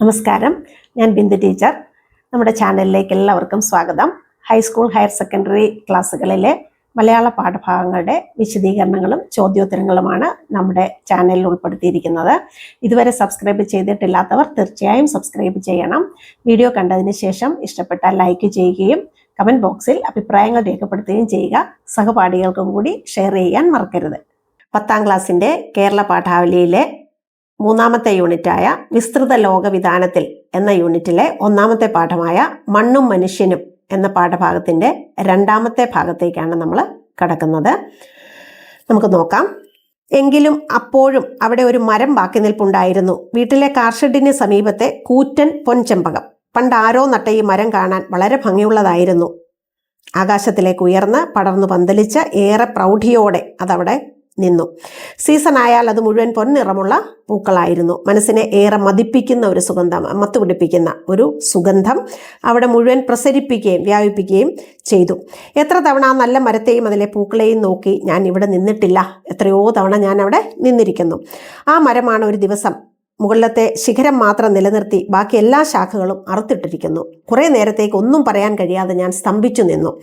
നമസ്കാരം. ഞാൻ ബിന്ദു ടീച്ചർ. നമ്മുടെ ചാനലിലേക്ക് എല്ലാവർക്കും സ്വാഗതം. ഹൈസ്കൂൾ ഹയർ സെക്കൻഡറി ക്ലാസ്സുകളിലെ മലയാള പാഠഭാഗങ്ങളുടെ വിശദീകരണങ്ങളും ചോദ്യോത്തരങ്ങളുമാണ് നമ്മുടെ ചാനലിൽ ഉൾപ്പെടുത്തിയിരിക്കുന്നത്. ഇതുവരെ സബ്സ്ക്രൈബ് ചെയ്തിട്ടില്ലാത്തവർ തീർച്ചയായും സബ്സ്ക്രൈബ് ചെയ്യണം. വീഡിയോ കണ്ടതിന് ശേഷം ഇഷ്ടപ്പെട്ടാൽ ലൈക്ക് ചെയ്യുകയും കമന്റ് ബോക്സിൽ അഭിപ്രായങ്ങൾ രേഖപ്പെടുത്തുകയും ചെയ്യുക. സഹപാഠികൾക്കും കൂടി ഷെയർ ചെയ്യാൻ മറക്കരുത്. പത്താം ക്ലാസ്സിന്റെ കേരള പാഠാവലിയിലെ മൂന്നാമത്തെ യൂണിറ്റായ വിസ്തൃത ലോകവിധാനത്തിൽ എന്ന യൂണിറ്റിലെ ഒന്നാമത്തെ പാഠമായ മണ്ണും മനുഷ്യനും എന്ന പാഠഭാഗത്തിന്റെ രണ്ടാമത്തെ ഭാഗത്തേക്കാണ് നമ്മൾ കടക്കുന്നത്. നമുക്ക് നോക്കാം. എങ്കിലും അപ്പോഴും അവിടെ ഒരു മരം ബാക്കി നിൽപ്പുണ്ടായിരുന്നു. വീട്ടിലെ കാർഷെഡിന് സമീപത്തെ കൂറ്റൻ പൊൻചെമ്പകം. പണ്ട് ആരോ നട്ട ഈ മരം കാണാൻ വളരെ ഭംഗിയുള്ളതായിരുന്നു. ആകാശത്തിലേക്ക് ഉയർന്ന് പടർന്നു പന്തലിച്ച ഏറെ പ്രൗഢിയോടെ അതവിടെ നിന്നു. സീസൺ ആയാൽ അത് മുഴുവൻ പൊൻനിറമുള്ള പൂക്കളായിരുന്നു. മനസ്സിനെ ഏറെ മതിപ്പിക്കുന്ന ഒരു സുഗന്ധം മത്തു പിടിപ്പിക്കുന്ന ഒരു സുഗന്ധം അവിടെ മുഴുവൻ പ്രസരിപ്പിക്കുകയും വ്യാപിപ്പിക്കുകയും ചെയ്തു. എത്ര തവണ ആ നല്ല മരത്തെയും അതിലെ പൂക്കളെയും നോക്കി ഞാൻ ഇവിടെ നിന്നിട്ടില്ല. എത്രയോ തവണ ഞാൻ അവിടെ നിന്നിരിക്കുന്നു. ആ മരമാണ് ഒരു ദിവസം മുകളിലത്തെ ശിഖരം മാത്രം നിലനിർത്തി ബാക്കി എല്ലാ ശാഖകളും അറുത്തിട്ടിരിക്കുന്നു. കുറേ നേരത്തേക്ക് ഒന്നും പറയാൻ കഴിയാതെ ഞാൻ സ്തംഭിച്ചു നിന്നു.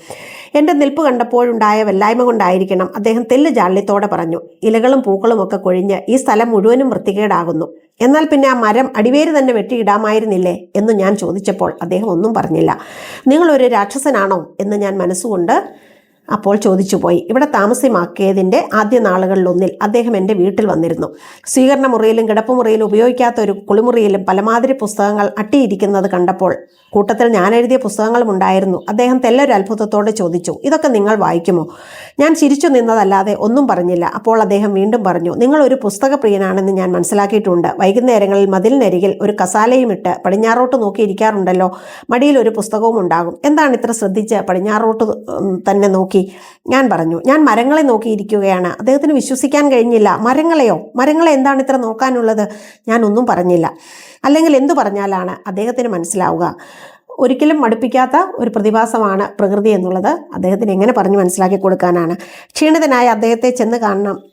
എന്റെ നിൽപ്പ് കണ്ടപ്പോഴുണ്ടായ വല്ലായ്മ കൊണ്ടായിരിക്കണം അദ്ദേഹം തെല്ല് ജാള്യത്തോടെ പറഞ്ഞു ഇലകളും പൂക്കളും ഒക്കെ കൊഴിഞ്ഞ് ഈ സ്ഥലം മുഴുവനും വൃത്തികേടാകുന്നു. എന്നാൽ പിന്നെ ആ മരം അടിവേര് തന്നെ വെട്ടിയിടാമായിരുന്നില്ലേ? എന്ന് ഞാൻ ചോദിച്ചപ്പോൾ അദ്ദേഹം ഒന്നും പറഞ്ഞില്ല. നിങ്ങളൊരു രാക്ഷസനാണോ? എന്ന് ഞാൻ മനസ്സുകൊണ്ട് അപ്പോൾ ചോദിച്ചുപോയി. ഇവിടെ താമസമാക്കിയതിന്റെ ആദ്യ നാളുകളിലൊന്നിൽ അദ്ദേഹം എന്റെ വീട്ടിൽ വന്നിരുന്നു. സ്വീകരണ മുറിയിലും കിടപ്പുമുറിയിലും ഉപയോഗിക്കാത്ത ഒരു കുളിമുറിയിലും പലമാതിരി പുസ്തകങ്ങൾ അട്ടിയിരിക്കുന്നത് കണ്ടപ്പോൾ കൂട്ടത്തിൽ ഞാൻ എഴുതിയ പുസ്തകങ്ങളും ഉണ്ടായിരുന്നു. അദ്ദേഹം തെല്ലൊരു അത്ഭുതത്തോടെ ചോദിച്ചു ഇതൊക്കെ നിങ്ങൾ വായിക്കുമോ? ഞാൻ ചിരിച്ചു നിന്നതല്ലാതെ ഒന്നും പറഞ്ഞില്ല. അപ്പോൾ അദ്ദേഹം വീണ്ടും പറഞ്ഞു നിങ്ങൾ ഒരു പുസ്തകപ്രിയനാണെന്ന് ഞാൻ മനസ്സിലാക്കിയിട്ടുണ്ട്. വൈകുന്നേരങ്ങളിൽ മതിലിനരികിൽ ഒരു കസാലയും ഇട്ട് പടിഞ്ഞാറോട്ട് നോക്കിയിരിക്കാറുണ്ടല്ലോ മടിയിൽ ഒരു പുസ്തകവും ഉണ്ടാകും. എന്താണ് ഇത്ര ശ്രദ്ധിച്ച് പടിഞ്ഞാറോട്ട് തന്നെ നോക്കി ഞാൻ പറഞ്ഞു ഞാൻ മരങ്ങളെ നോക്കിയിരിക്കുകയാണ്. അദ്ദേഹത്തിന് വിശ്വസിക്കാൻ കഴിഞ്ഞില്ല. മരങ്ങളെയോ? മരങ്ങളെ എന്താണ് ഇത്ര നോക്കാനുള്ളത്? ഞാൻ ഒന്നും പറഞ്ഞില്ല. അല്ലെങ്കിൽ എന്തു പറഞ്ഞാലാണ് അദ്ദേഹത്തിന് മനസ്സിലാവുക. ഒരിക്കലും മടുപ്പിക്കാത്ത ഒരു പ്രതിഭാസമാണ് പ്രകൃതി എന്നുള്ളത് അദ്ദേഹത്തിന് എങ്ങനെ പറഞ്ഞു മനസ്സിലാക്കി കൊടുക്കാനാണ്. ക്ഷീണിതനായ അദ്ദേഹത്തെ ചെന്ന് കാണണം.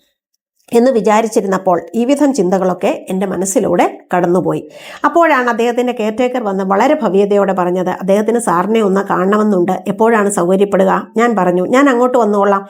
എന്ന് വിചാരിച്ചിരുന്നപ്പോൾ ഈ വിധം ചിന്തകളൊക്കെ എന്റെ മനസ്സിലൂടെ കടന്നുപോയി. അപ്പോഴാണ് അദ്ദേഹത്തിന്റെ കെയർടേക്കർ വന്ന് വളരെ ഭവ്യതയോടെ പറഞ്ഞത് അദ്ദേഹത്തിന് സാറിനെ ഒന്ന് കാണണമെന്നുണ്ട്. എപ്പോഴാണ് സൗകര്യപ്പെടുക? ഞാൻ പറഞ്ഞു ഞാൻ അങ്ങോട്ട് വന്നുകൊള്ളാം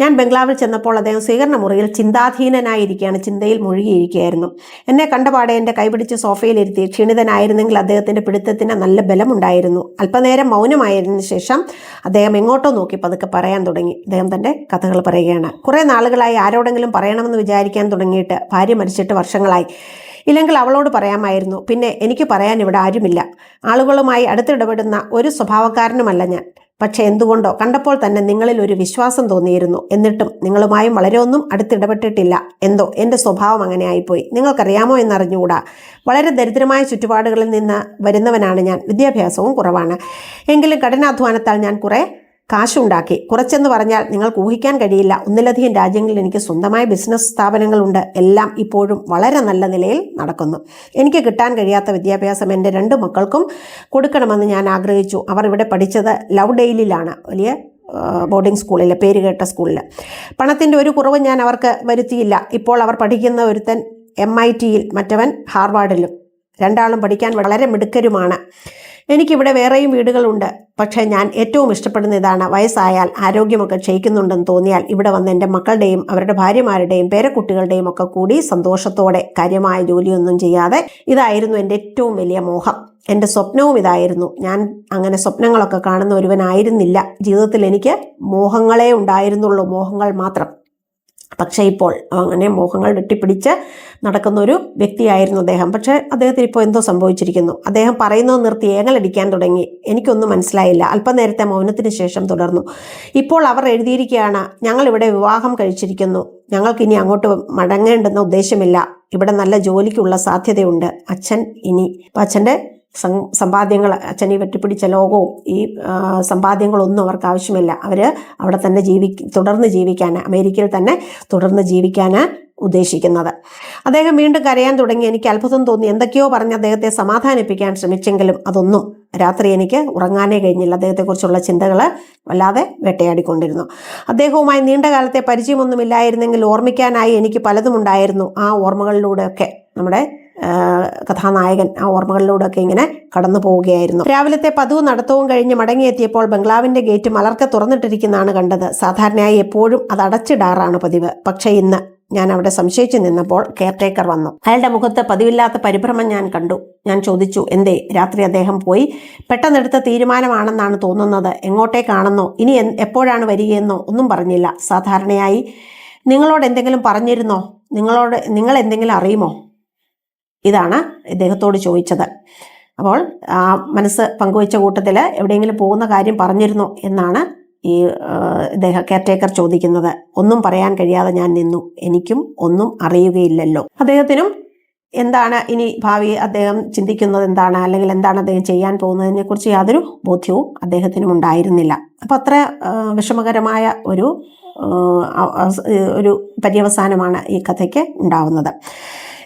ഞാൻ ബംഗ്ലാവിൽ ചെന്നപ്പോൾ അദ്ദേഹം സ്വീകരണ മുറിയിൽ ചിന്താധീനനായിരിക്കുകയാണ് ചിന്തയിൽ മുഴുകിയിരിക്കുകയായിരുന്നു. എന്നെ കണ്ടപാടെ എന്റെ കൈപിടിച്ച് സോഫയിലിരുത്തി ക്ഷീണിതനായിരുന്നെങ്കിൽ അദ്ദേഹത്തിന്റെ പിടുത്തത്തിന് നല്ല ബലമുണ്ടായിരുന്നു. അല്പനേരം മൗനമായതിനു ശേഷം അദ്ദേഹം എങ്ങോട്ടോ നോക്കി പതുക്കെ പറയാൻ തുടങ്ങി. അദ്ദേഹം തന്റെ കഥകൾ പറയുകയാണ്. കുറേ നാളുകളായി ആരോടെങ്കിലും പറയണമെന്ന് വിചാരിക്കാൻ തുടങ്ങിയിട്ട് ഭാര്യ മരിച്ചിട്ട് വർഷങ്ങളായി. ഇല്ലെങ്കിൽ അവളോട് പറയാമായിരുന്നു. പിന്നെ എനിക്ക് പറയാൻ ഇവിടെ ആരുമില്ല. ആളുകളുമായി അടുത്തിടപെടുന്ന ഒരു സ്വഭാവക്കാരനുമല്ല ഞാൻ. പക്ഷേ എന്തുകൊണ്ടോ കണ്ടപ്പോൾ തന്നെ നിങ്ങളിൽ ഒരു വിശ്വാസം തോന്നിയിരുന്നു. എന്നിട്ടും നിങ്ങളുമായും വളരെ ഒന്നും അടുത്തിടപെട്ടിട്ടില്ല. എന്തോ എന്റെ സ്വഭാവം അങ്ങനെ ആയിപ്പോയി. നിങ്ങൾക്കറിയാമോ എന്നറിഞ്ഞുകൂടാ. വളരെ ദരിദ്രമായ ചുറ്റുപാടുകളിൽ നിന്ന് വരുന്നവനാണ് ഞാൻ. വിദ്യാഭ്യാസവും കുറവാണ്. എങ്കിലും കഠിനാധ്വാനത്താൽ ഞാൻ കുറേ കാശുണ്ടാക്കി. കുറച്ചെന്ന് പറഞ്ഞാൽ നിങ്ങൾക്ക് ഊഹിക്കാൻ കഴിയില്ല. ഒന്നിലധികം രാജ്യങ്ങളിൽ എനിക്ക് സ്വന്തമായ ബിസിനസ് സ്ഥാപനങ്ങളുണ്ട്. എല്ലാം ഇപ്പോഴും വളരെ നല്ല നിലയിൽ നടക്കുന്നു. എനിക്ക് കിട്ടാൻ കഴിയാത്ത വിദ്യാഭ്യാസം എന്റെ രണ്ട് മക്കൾക്കും കൊടുക്കണമെന്ന് ഞാൻ ആഗ്രഹിച്ചു. അവർ ഇവിടെ പഠിച്ചത് ലവ് ഡെയിലിലാണ് വലിയ ബോർഡിംഗ് സ്കൂളിൽ പേരുകേട്ട സ്കൂളിൽ. പണത്തിന്റെ ഒരു കുറവ് ഞാൻ അവർക്ക് വരുത്തിയില്ല. ഇപ്പോൾ അവർ പഠിക്കുന്ന ഒരുത്തൻ എം ഐ ടിയിൽ മറ്റവൻ ഹാർവാർഡിലും. രണ്ടാളും പഠിക്കാൻ വളരെ മിടുക്കരുമാണ്. എനിക്കിവിടെ വേറെയും വീടുകളുണ്ട്. പക്ഷേ ഞാൻ ഏറ്റവും ഇഷ്ടപ്പെടുന്ന ഇതാണ്. വയസ്സായാൽ ആരോഗ്യമൊക്കെ ക്ഷയിക്കുന്നുണ്ടെന്ന് തോന്നിയാൽ ഇവിടെ വന്ന് എന്റെ മക്കളുടെയും അവരുടെ ഭാര്യമാരുടെയും പേരക്കുട്ടികളുടെയും ഒക്കെ കൂടി സന്തോഷത്തോടെ കാര്യമായ ജോലിയൊന്നും ചെയ്യാതെ ഇതായിരുന്നു എന്റെ ഏറ്റവും വലിയ മോഹം. എന്റെ സ്വപ്നവും ഇതായിരുന്നു. ഞാൻ അങ്ങനെ സ്വപ്നങ്ങളൊക്കെ കാണുന്ന ഒരുവനായിരുന്നില്ല. ജീവിതത്തിൽ എനിക്ക് മോഹങ്ങളെ ഉണ്ടായിരുന്നുള്ളൂ. മോഹങ്ങൾ മാത്രം. പക്ഷേ ഇപ്പോൾ അങ്ങനെ മോഹങ്ങൾ വെട്ടിപ്പിടിച്ച് നടക്കുന്ന ഒരു വ്യക്തിയായിരുന്നു അദ്ദേഹം. പക്ഷേ അദ്ദേഹത്തിന് ഇപ്പോൾ എന്തോ സംഭവിച്ചിരിക്കുന്നു. അദ്ദേഹം പറയുന്നത് നിർത്തി ഏങ്ങലടിക്കാൻ തുടങ്ങി. എനിക്കൊന്നും മനസ്സിലായില്ല. അല്പനേരത്തെ മൗനത്തിന് ശേഷം തുടർന്നു. ഇപ്പോൾ അവർ എഴുതിയിരിക്കുകയാണ് ഞങ്ങളിവിടെ വിവാഹം കഴിച്ചിരിക്കുന്നു. ഞങ്ങൾക്ക് ഇനി അങ്ങോട്ട് മടങ്ങേണ്ടെന്ന ഉദ്ദേശമില്ല. ഇവിടെ നല്ല ജോലിക്കുള്ള സാധ്യതയുണ്ട്. അച്ഛൻ ഇനി അപ്പം അച്ഛന്റെ സമ്പാദ്യങ്ങൾ അച്ഛനെ വെട്ടിപ്പിടിച്ച ലോകവും ഈ സമ്പാദ്യങ്ങളൊന്നും അവർക്ക് ആവശ്യമില്ല. അവർ അവിടെ തന്നെ ജീവി തുടർന്ന് ജീവിക്കാൻ അമേരിക്കയിൽ തന്നെ തുടർന്ന് ജീവിക്കാൻ ഉദ്ദേശിക്കുന്നത്. അദ്ദേഹം വീണ്ടും കരയാൻ തുടങ്ങി. എനിക്ക് അത്ഭുതം തോന്നി. എന്തൊക്കെയോ പറഞ്ഞ് അദ്ദേഹത്തെ സമാധാനിപ്പിക്കാൻ ശ്രമിച്ചെങ്കിലും അതൊന്നും രാത്രി എനിക്ക് ഉറങ്ങാനേ കഴിഞ്ഞില്ല. അദ്ദേഹത്തെക്കുറിച്ചുള്ള ചിന്തകൾ വല്ലാതെ വേട്ടയാടിക്കൊണ്ടിരുന്നു. അദ്ദേഹവുമായി നീണ്ടകാലത്തെ പരിചയമൊന്നുമില്ലായിരുന്നെങ്കിൽ ഓർമ്മിക്കാനായി എനിക്ക് പലതും ഉണ്ടായിരുന്നു ആ ഓർമ്മകളിലൂടെയൊക്കെ നമ്മുടെ കഥാനായകൻ ആ ഓർമ്മകളിലൂടെയൊക്കെ ഇങ്ങനെ കടന്നു പോവുകയായിരുന്നു. രാവിലത്തെ പതിവ് നടത്തവും കഴിഞ്ഞ് മടങ്ങിയെത്തിയപ്പോൾ ബംഗ്ലാവിന്റെ ഗേറ്റ് മലർക്കെ തുറന്നിട്ടിരിക്കുന്നതാണ് കണ്ടത്. സാധാരണയായി എപ്പോഴും അത് അടച്ചിടാറാണ് പതിവ്. പക്ഷേ ഇന്ന് ഞാൻ അവിടെ സംശയിച്ചു നിന്നപ്പോൾ കെയർടേക്കർ വന്നു. അയാളുടെ മുഖത്ത് പതിവില്ലാത്ത പരിഭ്രമം ഞാൻ കണ്ടു. ഞാൻ ചോദിച്ചു എന്തേ രാത്രി അദ്ദേഹം പോയി? പെട്ടെന്നെടുത്ത തീരുമാനമാണെന്നാണ് തോന്നുന്നത്. എങ്ങോട്ടേക്കാണെന്നോ? ഇനി എപ്പോഴാണ് വരികയെന്നോ ഒന്നും പറഞ്ഞില്ല. സാധാരണയായി നിങ്ങളോട് എന്തെങ്കിലും പറഞ്ഞിരുന്നോ? നിങ്ങളോട് നിങ്ങൾ എന്തെങ്കിലും അറിയുമോ? ഇതാണ് ഇദ്ദേഹത്തോട് ചോദിച്ചത്. അപ്പോൾ മനസ്സ് പങ്കുവച്ച കൂട്ടത്തിൽ എവിടെയെങ്കിലും പോകുന്ന കാര്യം പറഞ്ഞിരുന്നോ എന്നാണ് ഈ ഇദ്ദേഹ കെയർടേക്കർ ചോദിക്കുന്നത്. ഒന്നും പറയാൻ കഴിയാതെ ഞാൻ നിന്നു. എനിക്കും ഒന്നും അറിയുകയില്ലല്ലോ. അദ്ദേഹത്തിനും എന്താണ് ഇനി ഭാവി? അദ്ദേഹം ചിന്തിക്കുന്നത് എന്താണ്? അല്ലെങ്കിൽ എന്താണ് അദ്ദേഹം ചെയ്യാൻ പോകുന്നതിനെ കുറിച്ച് യാതൊരു ബോധ്യവും അദ്ദേഹത്തിനും ഉണ്ടായിരുന്നില്ല. അപ്പോൾ അത്ര വിഷമകരമായ ഒരു ഒരു പര്യവസാനമാണ് ഈ കഥയ്ക്ക് ഉണ്ടാവുന്നത്.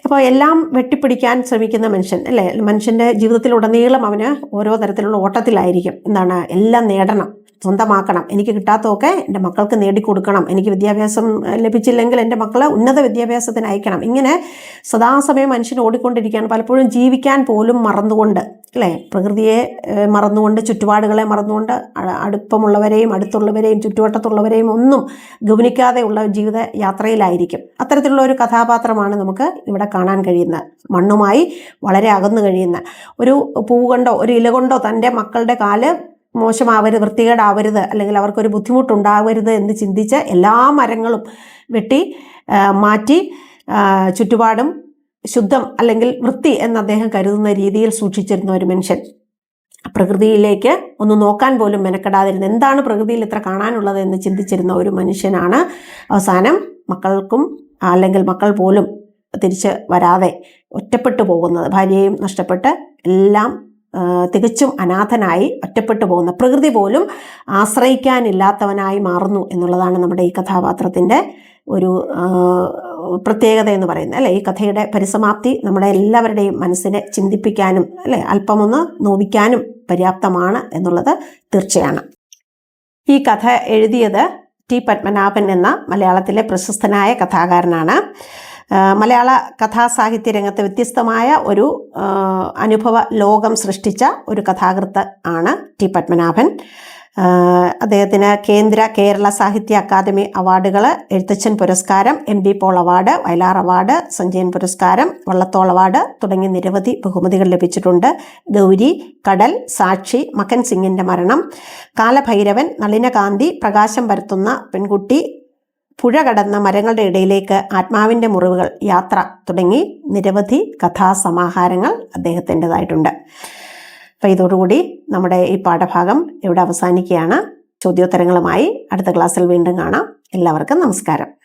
അപ്പോൾ എല്ലാം വെട്ടിപ്പിടിക്കാൻ ശ്രമിക്കുന്ന മനുഷ്യൻ അല്ലേ? മനുഷ്യന്റെ ജീവിതത്തിലുടനീളം അവന് ഓരോ തരത്തിലുള്ള ഓട്ടത്തിലായിരിക്കും. എന്താണ്? എല്ലാം നേടണം. സ്വന്തമാക്കണം. എനിക്ക് കിട്ടാത്തതൊക്കെ എന്റെ മക്കൾക്ക് നേടിക്കൊടുക്കണം. എനിക്ക് വിദ്യാഭ്യാസം ലഭിച്ചില്ലെങ്കിൽ എന്റെ മക്കളെ ഉന്നത വിദ്യാഭ്യാസത്തിന് അയക്കണം. ഇങ്ങനെ സദാസമയം മനുഷ്യൻ ഓടിക്കൊണ്ടിരിക്കുകയാണ്. പലപ്പോഴും ജീവിക്കാൻ പോലും മറന്നുകൊണ്ട് അല്ലേ? പ്രകൃതിയെ മറന്നുകൊണ്ട് ചുറ്റുപാടുകളെ മറന്നുകൊണ്ട് അടുപ്പമുള്ളവരെയും അടുത്തുള്ളവരെയും ചുറ്റുവട്ടത്തുള്ളവരെയും ഒന്നും ഗവനിക്കാതെയുള്ള ജീവിത യാത്രയിലായിരിക്കും. അത്തരത്തിലുള്ള ഒരു കഥാപാത്രമാണ് നമുക്ക് ഇവിടെ കാണാൻ കഴിയുന്നത്. മണ്ണുമായി വളരെ അകന്നു കഴിയുന്ന ഒരു പൂ കൊണ്ടോ ഒരു ഇല കൊണ്ടോ തന്റെ മക്കളുടെ കാൽ മോശമാവരുത് വൃത്തികേടാവരുത് അല്ലെങ്കിൽ അവർക്കൊരു ബുദ്ധിമുട്ടുണ്ടാവരുത് എന്ന് ചിന്തിച്ച് എല്ലാ മരങ്ങളും വെട്ടി മാറ്റി ചുറ്റുപാടും ശുദ്ധം അല്ലെങ്കിൽ വൃത്തി എന്ന് അദ്ദേഹം കരുതുന്ന രീതിയിൽ സൂക്ഷിച്ചിരുന്ന ഒരു മനുഷ്യൻ. പ്രകൃതിയിലേക്ക് ഒന്ന് നോക്കാൻ പോലും മെനക്കെടാതിരുന്ന എന്താണ് പ്രകൃതിയിൽ ഇത്ര കാണാനുള്ളത് എന്ന് ചിന്തിച്ചിരുന്ന ഒരു മനുഷ്യനാണ് അവസാനം മക്കൾക്കും അല്ലെങ്കിൽ മക്കൾ പോലും തിരിച്ച് വരാതെ ഒറ്റപ്പെട്ടു പോകുന്നത്. ഭാര്യയും നഷ്ടപ്പെട്ട് എല്ലാം തികച്ചും അനാഥനായി ഒറ്റപ്പെട്ടു പോകുന്ന പ്രകൃതി പോലും ആശ്രയിക്കാനില്ലാത്തവനായി മാറുന്നു എന്നുള്ളതാണ് നമ്മുടെ ഈ കഥാപാത്രത്തിന്റെ ഒരു പ്രത്യേകത എന്ന് പറയുന്നത്. അല്ലേ? ഈ കഥയുടെ പരിസമാപ്തി നമ്മുടെ എല്ലാവരുടെയും മനസ്സിനെ ചിന്തിപ്പിക്കാനും അല്ലേ? അല്പമൊന്ന് നോവിക്കാനും പര്യാപ്തമാണ് എന്നുള്ളത് തീർച്ചയാണ്. ഈ കഥ എഴുതിയത് ടി പത്മനാഭൻ എന്ന മലയാളത്തിലെ പ്രശസ്തനായ കഥാകാരനാണ്. മലയാള കഥാസാഹിത്യ രംഗത്ത് വ്യത്യസ്തമായ ഒരു അനുഭവ ലോകം സൃഷ്ടിച്ച ഒരു കഥാകൃത്ത് ആണ് ടി പത്മനാഭൻ. അദ്ദേഹത്തിന് കേന്ദ്ര കേരള സാഹിത്യ അക്കാദമി അവാർഡുകൾ എഴുത്തച്ഛൻ പുരസ്കാരം M B Paul award Vayalar award Sanjayan പുരസ്കാരം വള്ളത്തോൾ അവാർഡ് തുടങ്ങി നിരവധി ബഹുമതികൾ ലഭിച്ചിട്ടുണ്ട്. ഗൗരി കടൽ സാക്ഷി മക്കൻ സിംഗിന്റെ മരണം കാലഭൈരവൻ നളിനകാന്തി പ്രകാശം പരത്തുന്ന പെൺകുട്ടി പുഴ കടന്ന മരങ്ങളുടെ ഇടയിലേക്ക് ആത്മാവിന്റെ മുറിവുകൾ യാത്ര തുടങ്ങി നിരവധി കഥാസമാഹാരങ്ങൾ അദ്ദേഹത്തിന്റെതായിട്ടുണ്ട്. അപ്പോൾ ഇതോടുകൂടി നമ്മുടെ ഈ പാഠഭാഗം ഇവിടെ അവസാനിക്കുകയാണ്. ചോദ്യോത്തരങ്ങളുമായി അടുത്ത ക്ലാസ്സിൽ വീണ്ടും കാണാം. എല്ലാവർക്കും നമസ്കാരം.